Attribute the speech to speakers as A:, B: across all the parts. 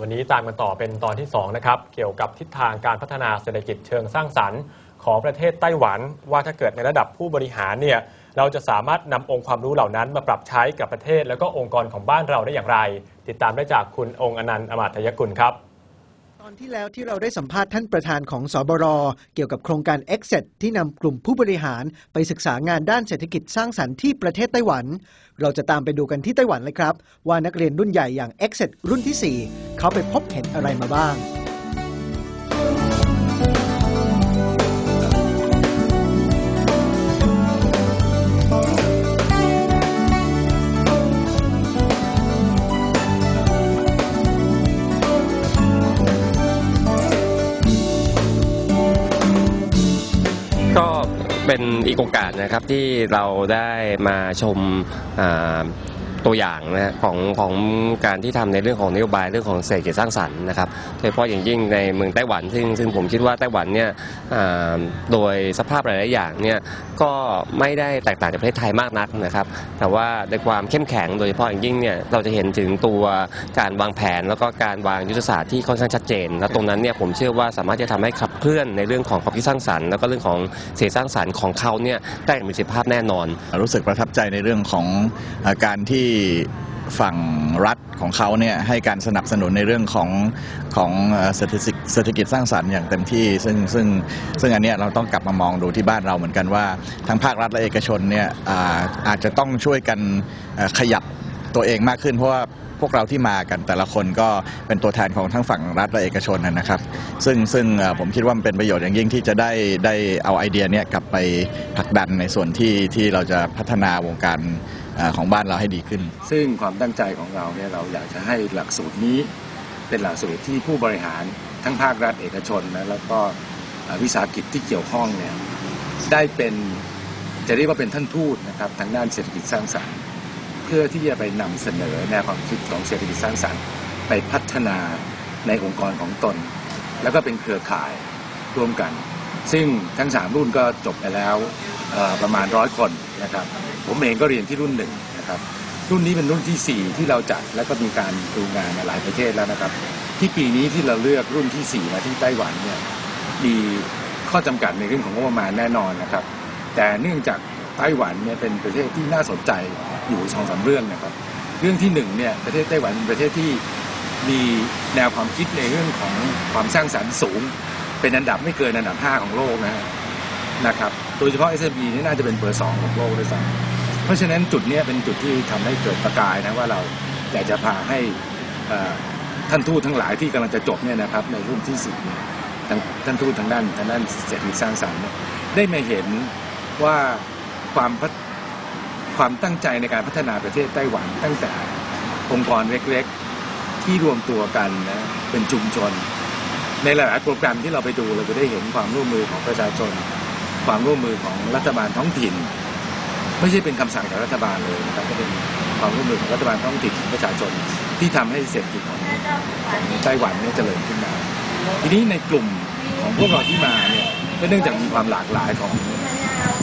A: วันนี้ตามกันต่อเป็นตอนที่2นะครับเกี่ยวกับทิศทางการพัฒนาเศรษฐกิจเชิงสร้างสรรค์ ของประเทศไต้หวัน ว่าถ้าเกิดในระดับผู้บริหารเนี่ยเราจะสามารถนำองค์ความรู้เหล่านั้นมาปรับใช้กับประเทศ แล้วก็องค์กรของบ้านเราได้อย่างไร ติดตามได้จากคุณองค์อนันต์อมาตยกุลครับ
B: อนที่แล้วที่เราได้สัมภาษณ์ท่านประธานของสบรเกี่ยวกับโครงการ e x e t ที่นำกลุ่มผู้บริหารไปศึกษางานด้านเศรษฐกิจสร้างสรรค์ที่ประเทศไต้หวัน เราจะตามไปดูกันที่ไต้หวันเลยครับ ว่านักเรียนรุ่นใหญ่อย่าง e x e t รุ่นที่ 4 เขาไปพบเห็นอะไรมาบ้าง
C: เป็นอีกโอกาสนะครับที่เราได้มาชมอ่า ตัวอย่างนะของของการที่ทำในเรื่องของนโยบายเรื่องของเศรษฐกิจสร้างสรรค์นะครับโดยเฉพาะอย่างยิ่งในเมืองไต้หวัน ซึ่งซึ่งผมคิดว่าไต้หวันเนี่ยโดยสภาพหลายๆอย่างเนี่ยก็ไม่ได้แตกต่างจากประเทศไทยมากนักนะครับแต่ว่าในความเข้มแข็งโดยเฉพาะอย่างยิ่งเนี่ยเราจะเห็นถึงตัวการวางแผน แล้วก็การวางยุทธศาสตร์ที่ค่อนข้างชัดเจน และตรงนั้นเนี่ยผมเชื่อว่าสามารถจะทำให้ขับเคลื่อนในเรื่องของความคิดสร้างสรรค์แล้วก็เรื่องของเศรษฐสร้างสรรค์ของเขาเนี่ยได้มีประสิทธิภาพแน่นอน
D: รู้สึกประทับใจในเรื่องของการที่ฝั่งรัฐของเขาเนี่ยให้การสนับสนุนในเรื่องของของเศรษฐกิจเศรษฐกิจสร้างสรรค์อย่างเต็มที่ ซึ่งซึ่งซึ่งอันเนี้ยเราต้องกลับมามองดูที่บ้านเราเหมือนกันว่าทั้งภาครัฐและเอกชนเนี่ยอาอาจจะต้องช่วยกันเอ่อขยับตัวเองมากขึ้นเพราะว่าพวกเราที่มากันแต่ละคนก็เป็นตัวแทนของทั้งฝั่งรัฐและเอกชนนะนะครับ ซึ่งซึ่งเอ่อผมคิดว่ามันเป็นประโยชน์อย่างยิ่งที่จะได้ได้เอาไอเดียเนี้ยกลับไปผลักดันในส่วนที่ที่เราจะพัฒนาวงการ ของบ้านเราให้ดีขึ้น
E: ซึ่งความตั้งใจของเราเนี่ยเราอยากจะให้หลักสูตรนี้เป็นหลักสูตรที่ผู้บริหารทั้งภาครัฐเอกชนนะแล้วก็วิสาหกิจที่เกี่ยวข้องเนี่ยได้เป็นจะเรียกว่าเป็นท่านทูตนะครับทางด้านเศรษฐกิจสร้างสรรค์เพื่อที่จะไปนำเสนอแนวความคิดของเศรษฐกิจสร้างสรรค์ ไปพัฒนาในองค์กรของตน แล้วก็เป็นเครือข่ายร่วมกัน ซึ่งทั้งสามรุ่นก็จบไปแล้วประมาณร้อยคน นะครับผมเองก็เรียนที่รุ่นหนึ่งนะครับรุ่นนี้เป็นรุ่นที่ 4 ที่เราจัดแล้วก็มีการดูงานหลายประเทศแล้วนะครับ ที่ปีนี้ที่เราเลือกรุ่นที่ 4 มาที่ไต้หวันเนี่ยมีข้อจำกัดในเรื่องของงบประมาณแน่นอนนะครับ แต่เนื่องจากไต้หวันเนี่ยเป็นประเทศที่น่าสนใจอยู่สองสามเรื่องนะครับ เรื่องที่หนึ่งเนี่ยประเทศไต้หวันเป็นประเทศที่มีแนวความคิดในเรื่องของความสร้างสรรค์สูง เป็นอันดับไม่เกินอันดับ 5 ของโลกนะฮะ นะครับ โดยเฉพาะ SME นี่น่าจะเป็นเบอร์สองของโลกด้วยซ้ำเพราะฉะนั้นจุดนี้เป็นจุดที่ทำให้เกิดประกายนะว่าเราอยากจะพาให้ท่านทูตทั้งหลายที่กำลังจะจบเนี่ยนะครับในรุ่นที่สี่ท่านทูตทางด้านทางด้านเศรษฐกิจสร้างสรรค์เนี่ยได้มาเห็นว่าความความตั้งใจในการพัฒนาประเทศไต้หวันตั้งแต่องค์กรเล็กๆ ที่รวมตัวกันนะเป็นชุมชน ในหลายๆโปรแกรมที่เราไปดูเราจะได้เห็นความร่วมมือของประชาชน ความร่วมมือของรัฐบาลท้องถิ่น ไม่ใช่เป็นคำสั่งจากรัฐบาลเลยนะครับก็เป็นความร่วมมือของรัฐบาลท้องถิ่นประชาชนที่ทำให้เศรษฐกิจของไต้หวันเนี่ยเจริญขึ้นมา ทีนี้ในกลุ่มของพวกเราที่มาเนี่ยก็เนื่องจากมีความหลากหลายของ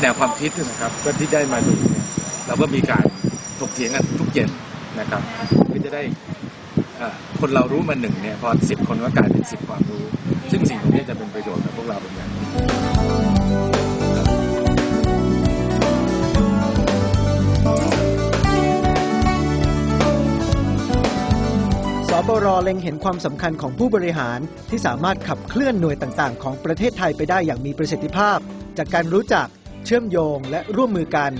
E: แนวความคิดนะครับก็ที่ได้มาดูเนี่ยเราก็มีการถกเถียงกันทุกเย็นนะครับเพื่อจะได้คนเรารู้มาหนึ่งเนี่ยพอสิบคนก็กลายเป็นสิบความรู้ ซึ่งสิ่งตรงนี้จะเป็นประโยชน์กับพวกเราเป็นอย่าง
B: บรเล็งเห็นความสำคัญของผู้บริหารที่สามารถขับเคลื่อนหน่วยต่างๆ ของประเทศไทยไปได้อย่างมีประสิทธิภาพ จากการรู้จักเชื่อมโยงและร่วมมือกัน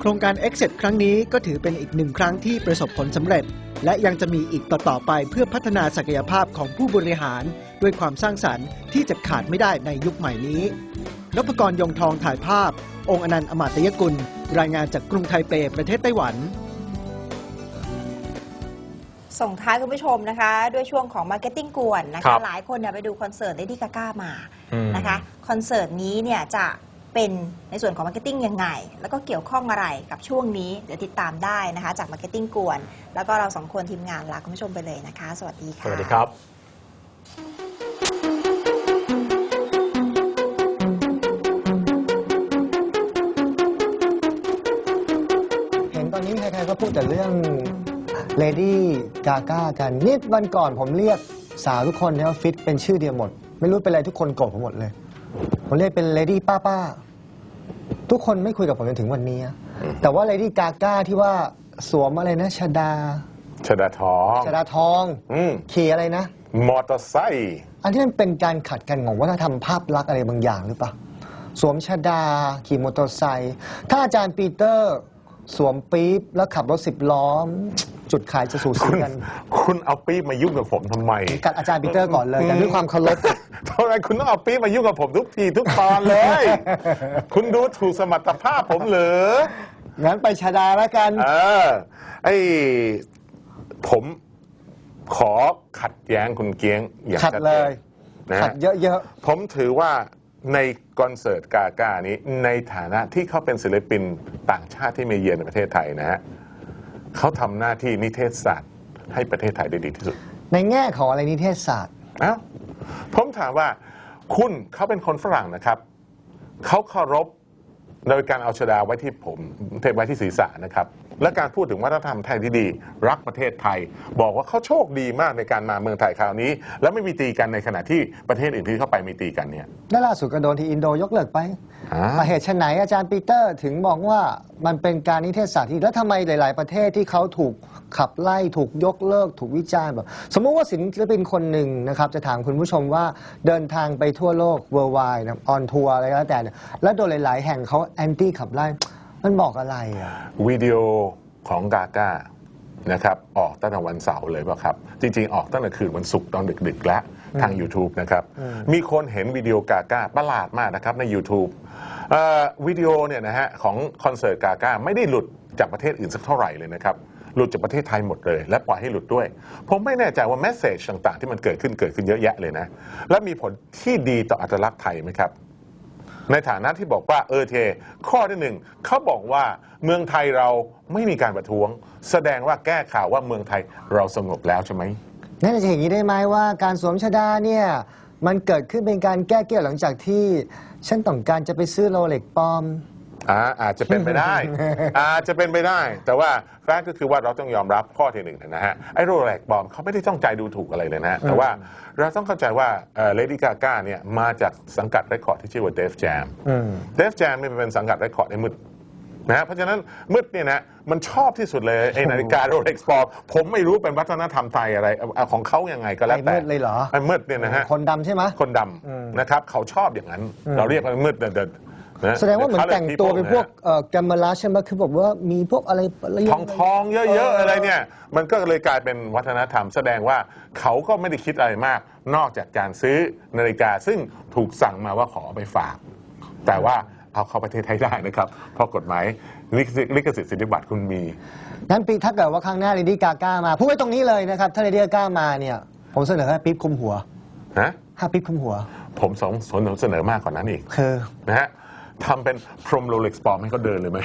B: โครงการ e x e t ครั้งนี้ก็ถือเป็นอีกหนึ่งครั้งที่ประสบผลสำเร็จ และยังจะมีอีกต่อๆไปเพื่อพัฒนาศักยภาพของผู้บริหาร ด้วยความสร้างสรรค์ที่จะขาดไม่ได้ในยุคใหม่นี้นพกรยงทองถ่ายภาพ องค์อนันต์อมาตยกุล รายงานจากกรุงไทเปประเทศไต้หวัน
F: ส่งท้ายคุณผู้ชมนะคะ ด้วยช่วงของ Marketing กวนนะ
A: ครั
F: คะ
A: บ
F: หลายคนเนี่ยไปดูคอนเสิร์ต Lady Gaga มา
A: อืม
F: นะคะคอนเสิร์ตนี้เนี่ยจะเป็นในส่วนของ Marketing ยังไง แล้วก็เกี่ยวข้องอะไรกับช่วงนี้ เดี๋ยวติดตามได้นะคะ จาก Marketing กวน แล้วก็เราสองคนทีมงานลาคุณผู้ชมไปเลยนะคะ สวัสดี
A: ส
F: ค่ะ
A: วัสดีครับ
G: เห็นตอนนี้ใครๆก็พูดแต่เรื่อง เลดี้กาก้ากันนี่วันก่อนผมเรียกสาวทุกคนในออฟฟิศเป็นชื่อเดียวหมด ไม่รู้เป็นอะไรทุกคนโกรธผมหมดเลย ผมเรียกเป็นเลดี้ป้าป้าทุกคนไม่คุยกับผมจนถึงวันนี้อะแต่ว่าเลดี้กาก้าที่ว่าสวมอะไรนะชดา
H: ชดาทอง
G: ชดาทอง
H: อืม
G: ขี่อะไรนะ
H: มอเตอร์ไซค์
G: อันที่มันเป็นการขัดกันของวัฒนธรรมภาพลักษณ์อะไรบางอย่างหรือเปล่าสวมชดาขี่มอเตอร์ไซค์ถ้าอาจารย์ปีเตอร์ สวมปี๊บแล้วขับรถสิบล้อ จุดขายจะสูสี
H: คุณ
G: กัน
H: คุณเอาปี๊บมายุ่งกับผมทำไม
G: กัดอาจารย์ปีเตอร์ก่อนเลยแต่ด้วยความเคารพ
H: ทำไมคุณต้องเอาปี๊บมายุ่งกับผมทุกทีทุกตอนเลย คุณดูถูกสมรรถภาพผมเหรอ
G: งั้นไปชดาแล้วกัน
H: เออไอผมขอขัดแย้งคุณเกียงอย่าง
G: ขัด
H: ชัจน
G: เลย
H: นะ
G: ขั
H: ฮะ
G: ดเยอะ
H: ผมถือว่าในคอนเสิร์ตกากานี้ในฐานะที่เขาเป็นศิลปินต่างชาติที่มาเยือนในประเทศไทยนะฮะ เขาทำหน้าที่นิเทศศาสตร์ ให้ประเทศไทยได้ดีที่สุด
G: ๆในแง่ของอะไรนิเทศศาสตร์
H: เอ้าผมถามว่าคุณเขาเป็นคนฝรั่งนะครับ เขาเคารพโดยการเอาชดาไว้ที่ผม เทไว้ที่ศีรษะนะครับ และการพูดถึงวัฒนธรรมไทยที่ดี รักประเทศไทย บอกว่าเขาโชคดีมากในการมาเมืองไทยคราวนี้ แล้วไม่มีตีกันในขณะที่ประเทศอื่นที่เข้าไปมีตีกันเนี่ย
G: และล่าสุดก็โดนที่อินโดยกเลิกไป
H: อ่า
G: สาเหตุไฉนอาจารย์ปีเตอร์ถึงบอกว่ามันเป็นการนิเทศศาสตร์ที่แล้วทำไมหลาย ๆ ประเทศที่เขาถูกขับไล่ถูกยกเลิก ถูกวิจารณ์แบบสมมุติว่าศิลปินคนหนึ่งนะครับ จะถามคุณผู้ชมว่าเดินทางไปทั่วโลก worldwide นะออนทัวร์อะไรก็แล้วแต่เนี่ยแล้วโดนหลาย ๆ แห่งเขาแอนตี้ขับไล่ มันบอกอะไรอะ
H: วิดีโอของกาก้านะครับออกตั้งแต่วันเสาร์เลยเปล่ะครับ จริง ๆ ออกตั้งแต่คืนวันศุกร์ตอนดึก ๆ แล้วทาง YouTube นะครับ มีคนเห็นวิดีโอกาก้าประหลาดมากนะครับใน YouTube เอ่อวิดีโอเนี่ยนะฮะของคอนเสิร์ตกาก้าไม่ได้หลุดจากประเทศอื่นสักเท่าไหร่เลยนะครับ หลุดจากประเทศไทยหมดเลย และปล่อยให้หลุดด้วย ผมไม่แน่ใจว่าแมสเซจต่างๆ ที่มันเกิดขึ้นเกิดขึ้นเยอะแยะเลยนะ และมีผลที่ดีต่ออัตลักษณ์ไทยไหมครับ ในฐานะที่บอกว่าเออเท ข้อที่หนึ่งเขาบอกว่าเมืองไทยเราไม่มีการประท้วง แสดงว่าแก้ข่าวว่าเมืองไทยเราสงบแล้วใช่ไหม
G: นั่นจะอย่างนี้ได้ไหมว่าการสวมชดาเนี่ยมันเกิดขึ้นเป็นการแก้เกี่ยวหลังจากที่ฉันต้องการจะไปซื้อโรเล็กปลอม
H: อ่าอาจจะเป็นไปได้ อาจจะเป็นไปได้ แต่ว่าแฟกต์ก็คือว่าเราต้องยอมรับข้อที่หนึ่งนะฮะไอ้โรแลกบอมเขาไม่ได้ต้องใจดูถูกอะไรเลยนะฮะแต่ว่าเราต้องเข้าใจว่าเลดี้กาก้าเนี่ยมาจากสังกัดเรคคอร์ดที่ชื่อว่า Def Jam
G: อืม
H: Def Jam เนี่ยมันเป็นสังกัดเรคคอร์ดไอ้มืดนะฮะเพราะฉะนั้นมืดเนี่ยนะมันชอบที่สุดเลยไอ้นาฬิกาโรเล็กซ์ปอมผมไม่รู้เป็นวัฒนธรรมไทยอะไรเอาเอาของเขายังไงก็แล้วแต่
G: ไอ้มืดเลยเหรอ
H: ไอ้มืดเนี่ยนะฮะ
G: คนดำใช่ไหม
H: คนด
G: อืมำ
H: นะครับเขาชอบอย่างนั้น เราเรียกมันมืดเดินๆ นะ
G: แสดงว่าเหมือนแต่งตัวเป็นพวกเอ่อแกมมาลาใช่ไหมคือบอกว่ามีพวกอะไรอะไร
H: ทองทองๆเยอะๆอะไรเนี่ย มันก็เลยกลายเป็นวัฒนธรรม แสดงว่าเขาก็ไม่ได้คิดอะไรมาก นอกจากการซื้อนาฬิกาซึ่งถูกสั่งมาว่าขอเอาไปฝาก แต่ว่าเอาเข้าประเทศไทยได้นะครับ เพราะกฎหมายลิขสิทธิ์ลิขสิทธิ์สิทธิบัตรคุณมี
G: งั้นปีถ้าเกิดว่าครั้งหน้าเลดี้กาก้ามาพูดไว้ตรงนี้เลยนะครับ ถ้าเลดี้กาก้ามาเนี่ย ผมเสนอให้ปิ๊บคุมหัว
H: นะ
G: ห้าปิ๊บคุมหัว
H: ผมสองสนเสนอมากกว่านั้นอีก
G: คือ
H: นะฮะ ทำเป็นพรมโรเล็กซ์ปลอมให้เขาเดินเลยไหม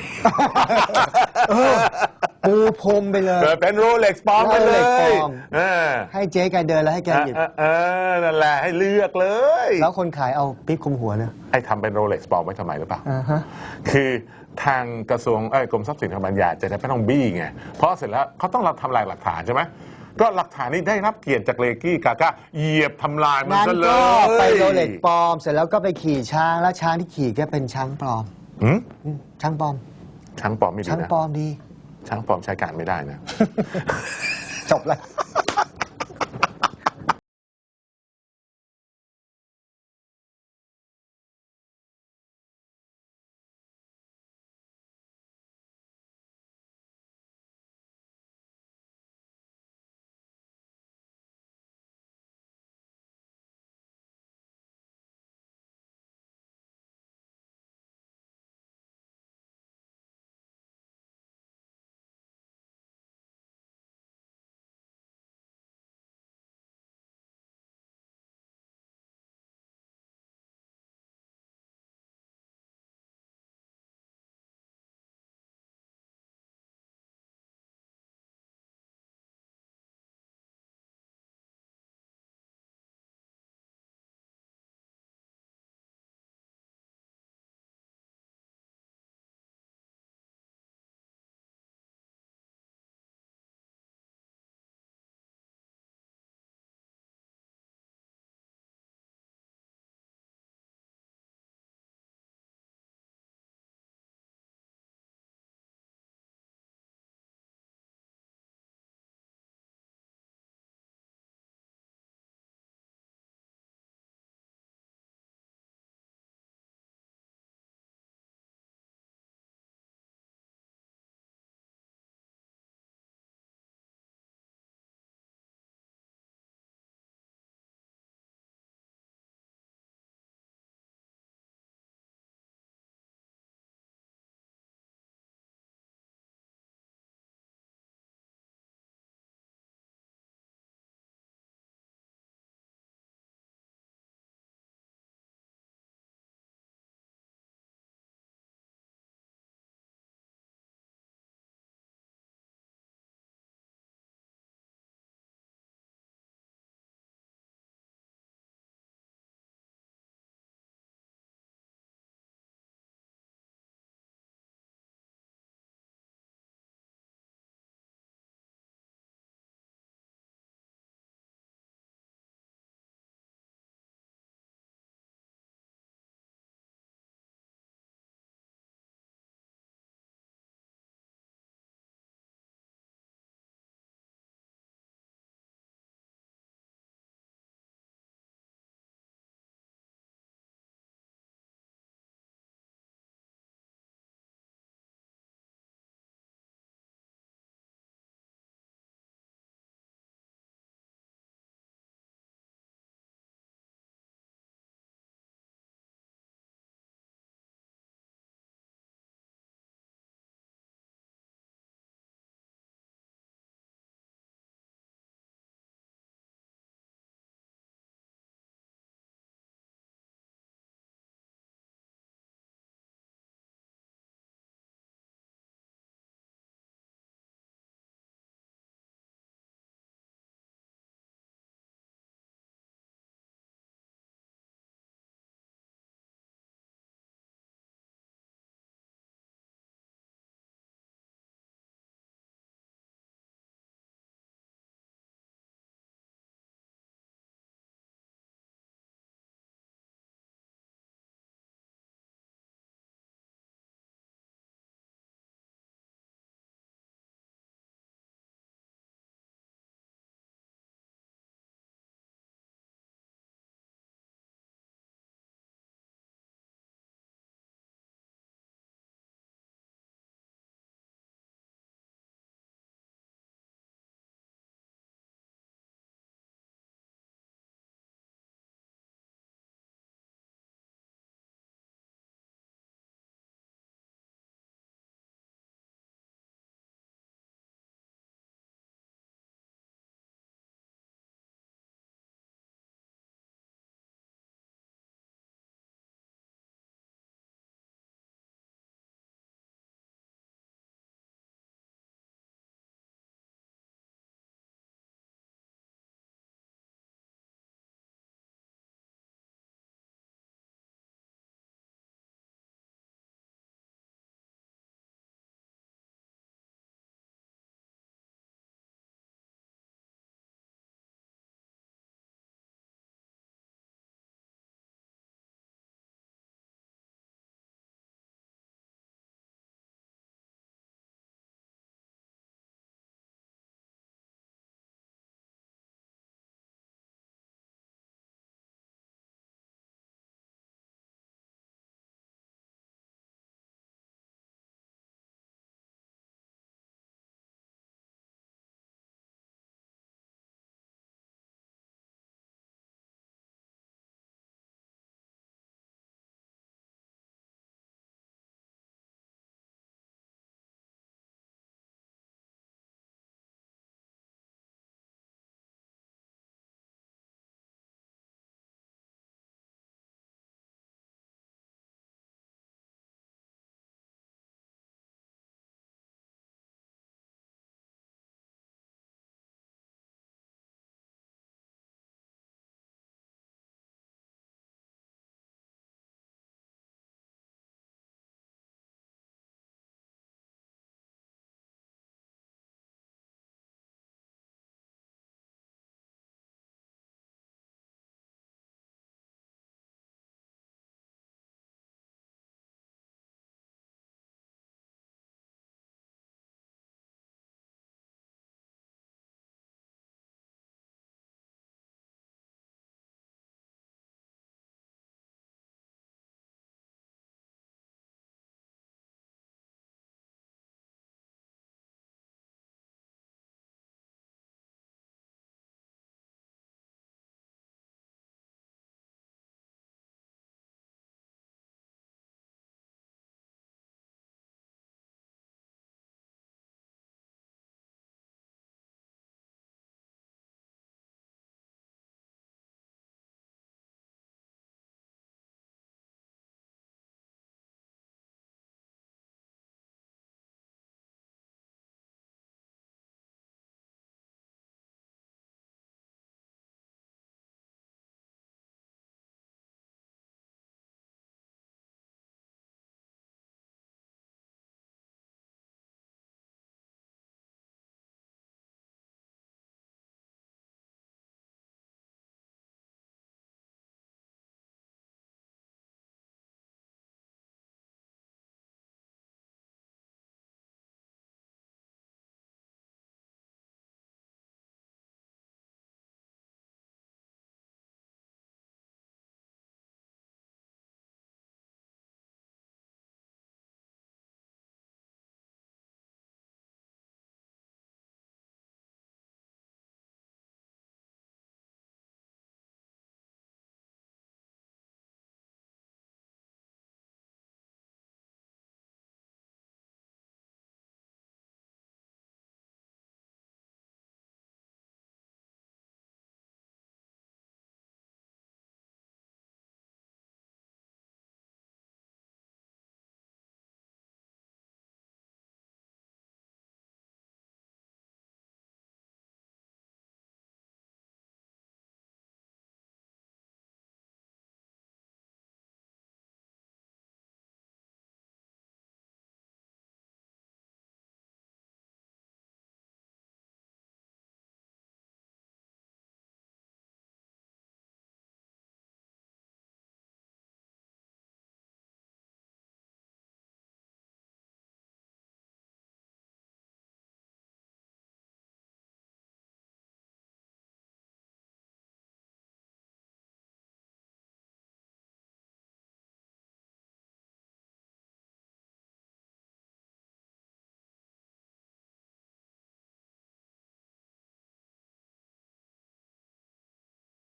G: ปูพรมไปเลย
H: เออเป็นโรเล็กซ์ปลอมไปเล
G: Rolex ปล
H: ย
G: อม
H: เออ
G: ให้เจ๊แกเดินแล้วให้แกหยิบ
H: เออเออนั่นแหละให้เลือกเลย
G: แล้วคนขายเอาปิ๊บคุมหัวเนี่ย
H: ไอ้ทำเป็นโรเล็กซ์ปลอมไว้ทำไมหรือเปล่า
G: อ่าฮะ
H: คือทางกระทรวงเอ้ยกรมทรัพย์สินทางปัญญาจะได้ไม่ต้องบี้ไง เพราะเสร็จแล้วเขาต้องรับทำลายหลักฐานใช่ไหม ก็หลักฐานนี้ได้รับเกียรติจากเลกี้กาก้าเหยียบทำลายมัน
G: งั้น
H: ซะเล
G: ก็
H: ย
G: ไปโรเล็กปลอม เสร็จแล้วก็ไปขี่ช้าง แล้วช้างที่ขี่ก็เป็นช้างปลอม
H: หืม
G: อืมช้างปลอม
H: ช้างปลอมไม่ดี
G: ช้าง
H: นะ
G: ปลอมดี
H: ช้างปลอมใช้การไม่ได้นะ
G: จบแล้ว